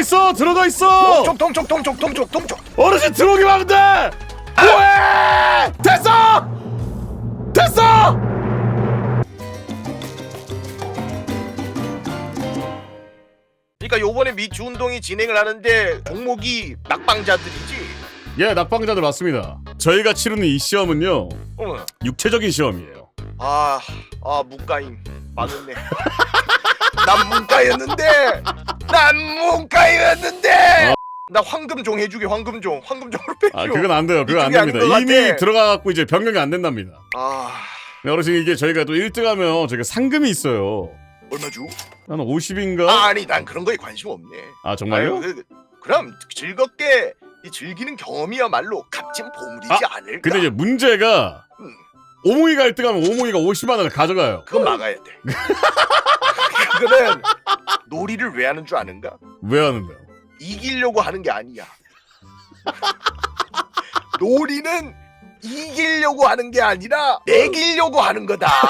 있어! 들어가 있어! 동쪽 동쪽 동쪽 동쪽 어르신 들어오기만 하면 돼 뭐해! 됐어! 됐어! 그러니까 요번에 미추 운동이 진행을 하는데 종목이 낙방자들이지? 예 낙방자들 맞습니다. 저희가 치르는 이 시험은요 어. 육체적인 시험이에요. 아, 아 문과임 맞았네. 난 문과였는데 난 문과였는데! 나 황금종 해주게 황금종. 황금종으로 빼줘. 아 그건 안 돼요. 그건 안 이쪽이 됩니다. 것 이미 같아. 들어가갖고 이제 변경이 안 된답니다. 아. 네, 어르신 이게 저희가 또 1등하면 저희가 상금이 있어요. 얼마 주? 한 50인가? 아, 아니 난 그런 거에 관심 없네. 아 정말요? 아유, 그, 그럼 즐겁게 이 즐기는 경험이야말로 값진 보물이지 아, 않을까? 근데 이제 문제가 음, 오모이가 1등하면 오모이가 50만 원을 가져가요. 그건 막아야 돼. 그거는 놀이를 왜 하는 줄 아는가? 왜 하는데요? 이기려고 하는 게 아니야. 놀이는 이기려고 하는 게 아니라 매기려고 하는 거다.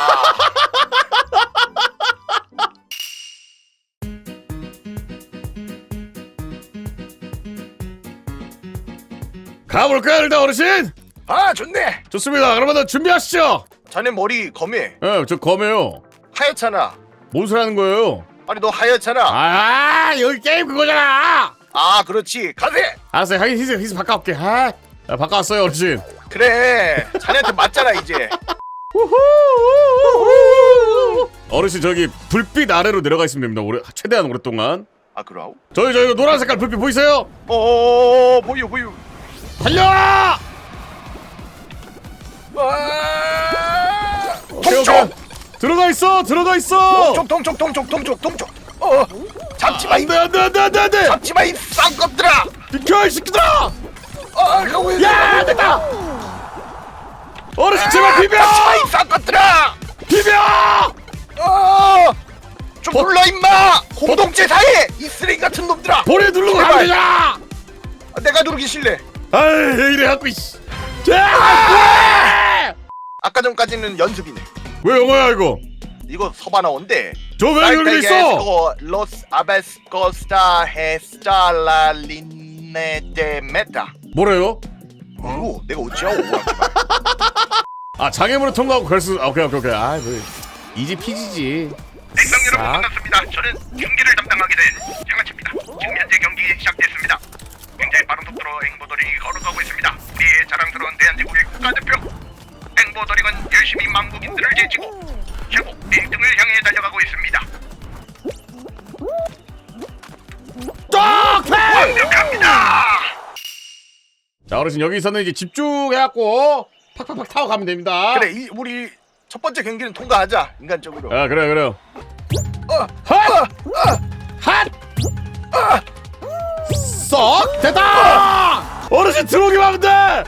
가볼까요 일단 어르신? 아 좋네. 좋습니다 그러면 준비하시죠 자네 머리 검해. 예저 검해요 하얗잖아. 뭔 소리 하는 거예요? 아니 너 하얗잖아. 아 여기 게임 그거잖아 아 그렇지. 가세. 알았어요 하긴 희생 희생 바꿔올게 아, 아 바꿔왔어요 어르신 그래. 자네한테 맞잖아 이제. 어르신 저기 불빛 아래로 내려가 있으면 됩니다 오래, 최대한 오랫동안 아 그럼. 저기 저기 노란 색깔 불빛 보이세요? 어 보여 보여. 달려! 아! 들어가 있어 들어가 있어 동쪽 동쪽 동쪽 동쪽 동쪽. 어 잡지 마. 이 안돼 안돼 안돼 안돼 안돼 잡지 마 이 쌍것들아. 비켜 이 새끼들아 아 가고 야 됐다 어르신 제발 비벼 잡지 마 이 쌍것들아. 비벼 어! 좀 버- 눌러 임마! 공동체 사회! 이 쓰레기 같은 놈들아! 볼에 누르고 제발. 가면 되잖아 아, 내가 누르기 싫래 아이 이래 갖고 이씨 자 아까 전까지는 연습이네 왜 영어야 이거? 이거 서바나온데 저왜 여기 있어? 로스 아베스코스타 헤스탈라린네 데 메타. 뭐래요? 오 내가 어찌하고 아 장애물을 통과하고 그랬어 아, 오케이 오케이 오케이. 아 뭐 이지 피지지. 백성 여러분, 반갑습니다. 저는 경기를 담당하게 된 장아치입니다 자 어르신 여기서는 이제 집중해갖고 팍팍팍 타고 가면 됩니다 그래 이 우리 첫 번째 경기는 통과하자 인간적으로 아 그래 그래요 어, 핫! 핫! 썩 됐다! 어르신 들어오기만 하면 돼!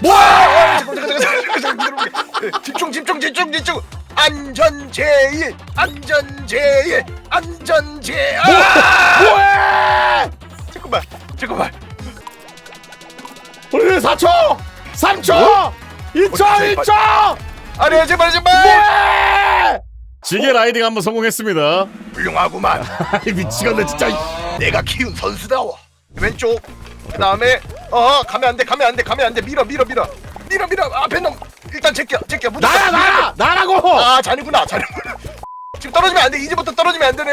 뭐야! 잠깐 잠깐 잠깐 잠깐 잠깐 잠깐 집중 집중 집중 집중 안전 제일 안전 제일 안전 제일 아! 뭐해! 잠깐만 잠깐만 어르신 4초! 3초! 2초! 1초! 아니 제발 제발 뭐해! 지게 라이딩 한번 성공했습니다. 훌륭하구만. 미치겠네 진짜. 내가 키운 선수다워 왼쪽 그 다음에 어 가면 안돼 가면 안돼 가면 안돼. 밀어 밀어 밀어. 밀어 밀어. 앞에 놈. 일단 제껴 제껴. 무조건 나야 나야! 나라고! 아 자네구나 자네구나. 지금 떨어지면 안돼. 이제부터 떨어지면 안 되네.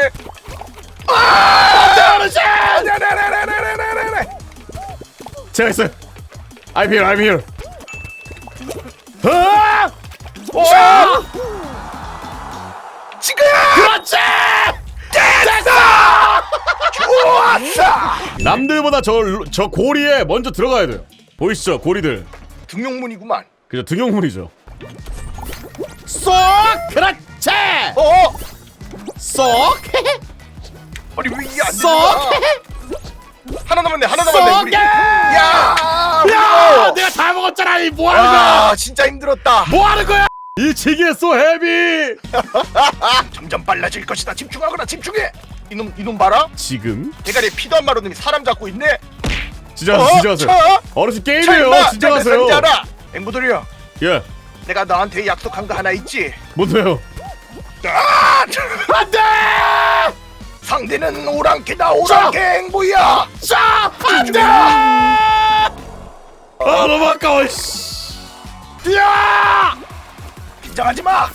안돼 어르신! 네네네네네네네 제가 있어요 I'm here I'm here 아! 와! 지금 그렇지! 좋았어 남들보다 저, 저 고리에 먼저 들어가야 돼요 보이시죠 고리들 등용문이구만 그죠 등용물이죠 쏙! 그렇지! 어 쏙! 아니 왜 이게 안 쏙! 되냐 하나 남았네 하나 남았네 쏙! 우리 야! 야 야! 우리 내가 다 먹었잖아 이 뭐 하는 거야? 아 진짜 힘들었다. 뭐 하는 거야? 이 지게 쏘 헤비. 아 점점 빨라질 것이다. 집중하거나 집중해. 이놈 이놈 봐라. 지금? 대가리에 피도 안 놈이 사람 잡고 있네. 진정하세요 진정하세요 쳐? 어르신 쳐, 게임이에요. 알아 앵보들이야 예. 내가 너한테 약속한 거 하나 있지? 뭔데요? 아! 안돼! 상대는 오랑캐다. 오랑캐 행보야. 자! 안돼! 아 너무 아까워 씨. 야! 긴장하지 마.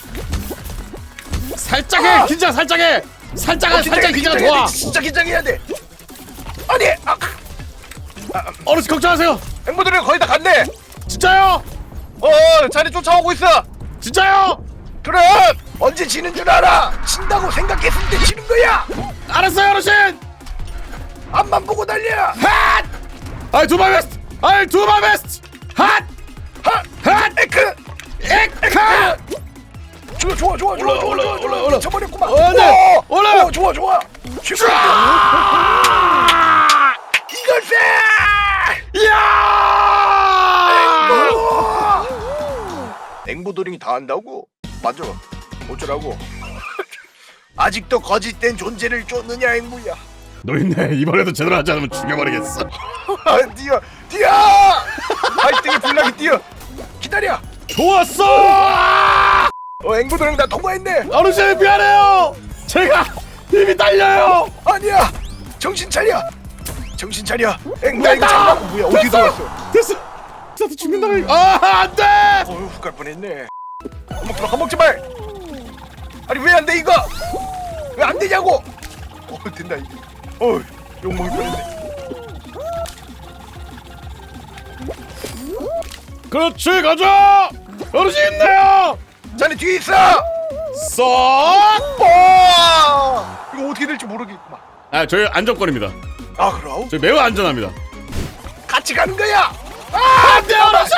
살짝 해 아! 긴장 살짝 해. 살짝 해 어, 살짝 긴장 좋아. 돼, 진짜 긴장해야 돼. 아니 아, 어르신 걱정하세요. 행보들이 거의 다 갔네. 진짜요? 어 자리 쫓아오고 있어. 진짜요? 그럼 언제 지는 줄 알아? 진다고 생각했을 때 지는 거야. 알았어요 어르신. 앞만 보고 달려. 핫! 아이 두바 베스트 아이 두바 베스트! 핫! 하! 핫! 에크! 에카 좋아 좋아 좋아 좋아 좋아 올라, 좋아 올라, 좋아 올라. 미쳐버렸구만. 어, 네. 오, 올라. 오, 좋아 좋아. 이걸세 야! 앵보도링이 다 한다고? 맞아. 어쩌라고? 아직도 거짓된 존재를 쫓느냐 앵무야 노인네 이번에도 제대로 하지 않으면 죽여버리겠어. 아, 뛰어 뛰어! 발등에 불나게 뛰어! 기다려! 좋았어! 어 앵보도링 다 통과했네! 어르신 미안해요! 제가 힘이 딸려요! 아니야! 정신 차려! 정신 차려! 앵나 이거 장난 뭐야? 어디 들어왔어? 됐어! 나도 죽는다고 아 안돼! 어휴 훅갈 뻔했네. 겁먹지 마 겁먹지 말! 아니 왜 안 돼 이거? 왜 안 되냐고! 어 된다 이거 어휴 욕먹을 뻔했네. 그렇지 가자! 어르신 있네요! 자네 뒤에 있어! 쏙! 어! 이거 어떻게 될지 모르겠구만 아 저희 안전권입니다. 아 그럼? 저희 매우 안전합니다. 같이 가는 거야! 안돼 어르신!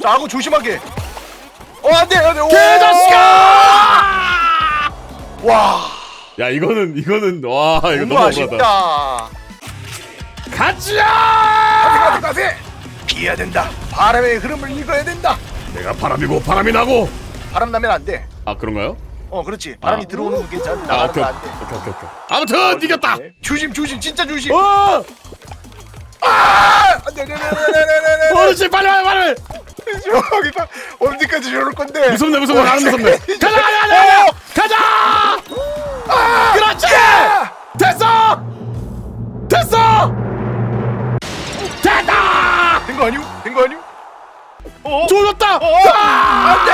자 하고 조심하게. 어 안돼 안돼. 오. 개자식아! 와 야 이거는 이거는 와 이거 너무 너무 억울하다. 아쉽다 가자! 가세 가세 가세 피해야 된다. 바람의 흐름을 읽어야 된다. 내가 바람이고 바람이 나고. 바람 나면 안 돼. 아 그런가요? 어 그렇지. 바람이 아. 들어오는 거 괜찮아 아 나가는 오케이 거 안돼. 오케이 오케이 오케이. 아무튼 이겼다! 조심 조심 진짜 조심. 어! 아! 어르신 빨리 와요 빨리! 저기다 언제까지 저럴 건데? 무섭네 무섭네. 나는 무섭네. 가자 가자 가자! 가자 그렇지 됐어 됐어 됐다 된 거 아니오? 된 거 아니오? 어? 조졌다 안돼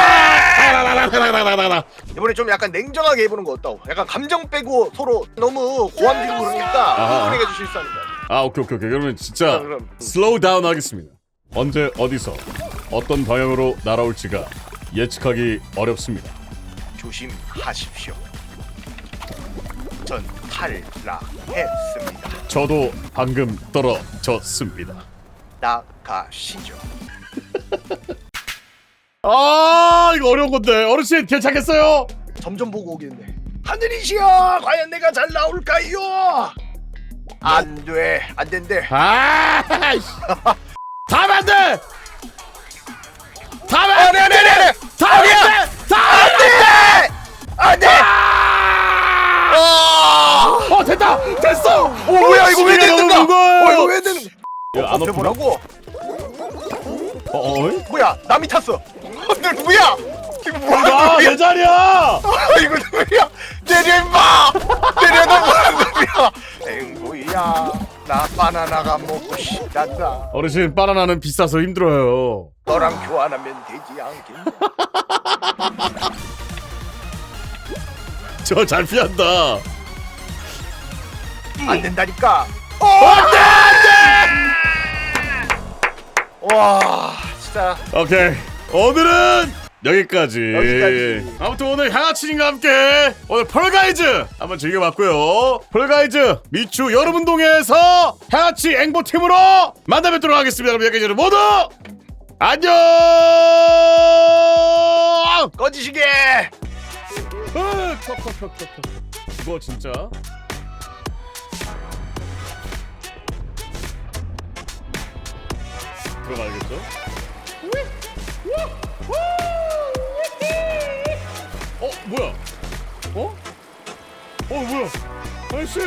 나나나나나나나 이번에 좀 약간 냉정하게 해보는 거 어떠? 약간 감정 빼고 서로 너무 고함지고 그러니까 아하. 흥분해 가지고 실수하는 거야 아 오케이 오케이 오케이 그러면 진짜 그럼, 그럼. 슬로우 다운 하겠습니다 언제 어디서 어떤 방향으로 날아올지가 예측하기 어렵습니다 조심하십시오 전 탈락했습니다. 저도 방금 떨어졌습니다. 나가시죠. 아 이거 어려운 건데. 어르신 괜찮겠어요? 점점 보고 오겠네 하늘이시여 과연 내가 잘 나올까요? 안 돼 안 된대. 아 다음 안 돼! 다음 안돼 안돼 안돼! 다음 안 돼! 다음 안 돼! 안돼! 어 됐다! 됐어! 오 뭐야 이거 왜 시계가 되는가? 너무 무거워요. 어 이거 왜 되는 야, 안 어, 뭐라고? 어, 어? 뭐야 남이 탔어. 너 누구야? 이거 뭐야? 아, 누구야 내 자리야! 아, 이거 누구야? 내려 임마! 내려 너 뭐하는 놈이야? 앵구야? 나 바나나가 먹고 싶단다. 어르신, 바나나는 비싸서 힘들어요. 너랑 교환하면 되지 않겠냐? 저 잘 피한다. 안 된다니까 어 안돼 안돼 와 진짜 오케이. 오늘은 여기까지. 여기까지. 아무튼 오늘 향아치님과 함께 오늘 펄가이즈 한번 즐겨봤고요. 펄가이즈 미추 여름운동회에서 향아치 앵보 팀으로 만나 뵙도록 하겠습니다. 여러분 여기까지 모두 안녕! 꺼지시게 으. 이거 진짜 들어가야겠죠? 어 뭐야? 어? 어 뭐야? 아저씨